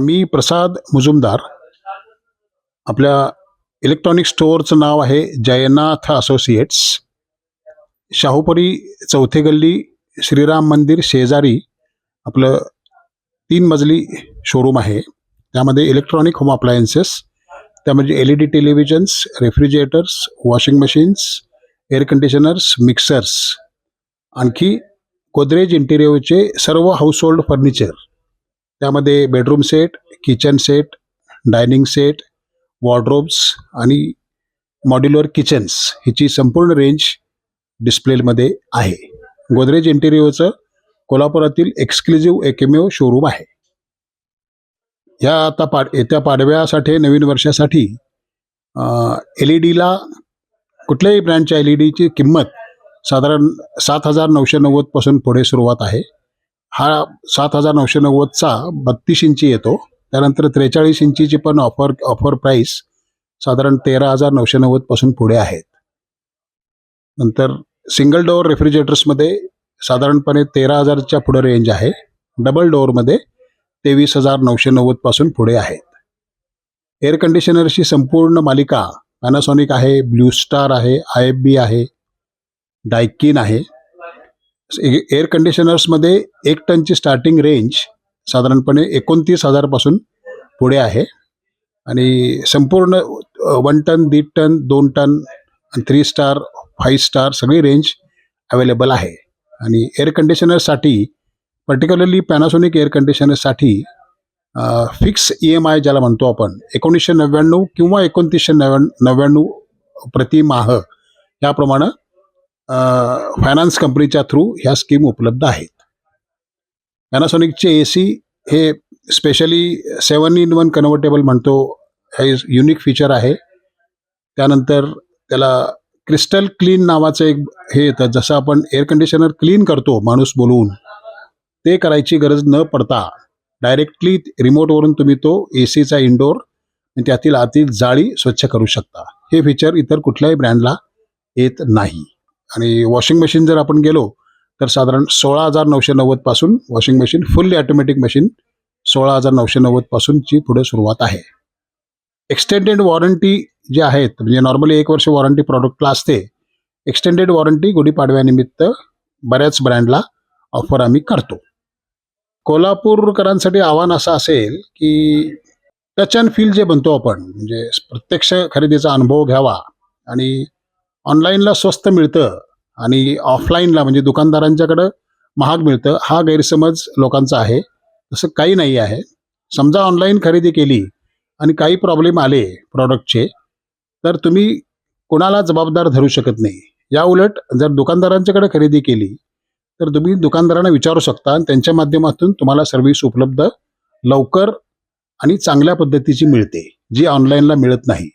मी प्रसाद मुजुमदार. आपल्या इलेक्ट्रॉनिक स्टोअरचं नाव आहे जयनाथ असोसिएट्स शाहूपुरी चौथे गल्ली श्रीराम मंदिर शेजारी आपलं तीन मजली शोरूम आहे. त्यामध्ये इलेक्ट्रॉनिक होम अप्लायन्सेस त्यामध्ये L E D televisions refrigerators washing machines air conditioners mixers आणखी गोदरेज इंटिरियरचे सर्व हाऊसहोल्ड फर्निचर त्यामध्ये bedroom set kitchen set dining set wardrobes आणि मॉड्युलर किचन्स हिची संपूर्ण रेंज डिस्प्लेमध्ये आहे. गोदरेज इंटेरिओचं कोल्हापुरातील एक्सक्लुझिव्ह एकमेव शोरूम आहे. ह्या आता पाड येत्या पाडव्यासाठी नवीन वर्षासाठी एल ई डीला कुठल्याही ब्रँडच्या एल ई डीची किंमत साधारण सात हजार नऊशे नव्वदपासून पुढे सुरुवात आहे. हा सात हजार नऊशे नव्वदचा बत्तीस इंची येतो. त्यानंतर त्रेचाळीस इंचीची पण ऑफर ऑफर प्राईस साधारण तेरा हजार नऊशे नव्वदपासून पुढे आहेत. नंतर सिंगल डोअर रेफ्रिजरेटर्समध्ये साधारणपणे तेरा हजारच्या पुढे रेंज आहे. डबल डोअरमध्ये तेवीस हजार नऊशे नव्वदपासून पुढे आहेत. एअर कंडिशनरची संपूर्ण मालिका पॅनासॉनिक आहे ब्ल्यू स्टार आहे आय एफ बी आहे डायकिन आहे. एअर कंडिशनर्समध्ये एक टनची स्टार्टिंग रेंज साधारणपणे एकोणतीस हजारपासून पुढे आहे. आणि संपूर्ण वन टन दीड टन दोन ton three star five star सगळी रेंज अवेलेबल आहे. आणि एअर कंडिशनरसाठी पर्टिक्युलरली पॅनासोनिक एअर कंडिशनरसाठी फिक्स ई एम आय ज्याला म्हणतो आपण एकोणीसशे नव्याण्णव किंवा एकोणतीसशे नव्या नव्याण्णव प्रतिमाह याप्रमाणे फायनान्स कंपनीच्या थ्रू ह्या स्कीम उपलब्ध आहेत. पॅनासॉनिकचे ए सी हे specially seven in one convertible म्हणतो हे युनिक फीचर आहे. त्यानंतर त्याला क्रिस्टल क्लीन नावाचं एक हे येतं जसं आपण एअर कंडिशनर क्लीन करतो माणूस बोलवून. ते करायची गरज न पडता डायरेक्टली रिमोटवरून तुम्ही तो ए सीचा इनडोअर त्यातील आतील जाळी स्वच्छ करू शकता. हे फीचर इतर कुठल्याही ब्रँडला येत नाही. आणि वॉशिंग मशीन जर आपण गेलो तर साधारण सोळा हजार नऊशे नव्वदपासून washing machine fully automatic machine सोळा हजार नऊशे नव्वदपासूनची पुढे सुरुवात आहे. एक्सटेंडेड वॉरंटी जे आहेत म्हणजे नॉर्मली एक वर्ष वॉरंटी प्रॉडक्टला असते एक्सटेंडेड वॉरंटी गुढीपाडव्यानिमित्त बऱ्याच ब्रँडला ऑफर आम्ही करतो. कोल्हापूरकरांसाठी आव्हान असं असेल की टच अँड फील जे म्हणतो आपण म्हणजे प्रत्यक्ष खरेदीचा अनुभव घ्यावा आणि ऑनलाईनला स्वस्त मिळतं आणि ऑफलाईनला म्हणजे दुकानदारांच्याकडं महाग मिळतं हा गैरसमज लोकांचा आहे. तसं काही नाही आहे. समजा ऑनलाईन खरेदी केली आणि काही प्रॉब्लेम आले प्रॉडक्टचे तर तुम्ही कोणाला जबाबदार धरू शकत नाही. या उलट जर दुकानदारांच्याकडे खरेदी केली तर तुम्ही दुकानदारांना विचारू शकता आणि त्यांच्या माध्यमातून तुम्हाला सर्व्हिस उपलब्ध लवकर आणि चांगल्या पद्धतीची मिळते जी ऑनलाईनला मिळत नाही.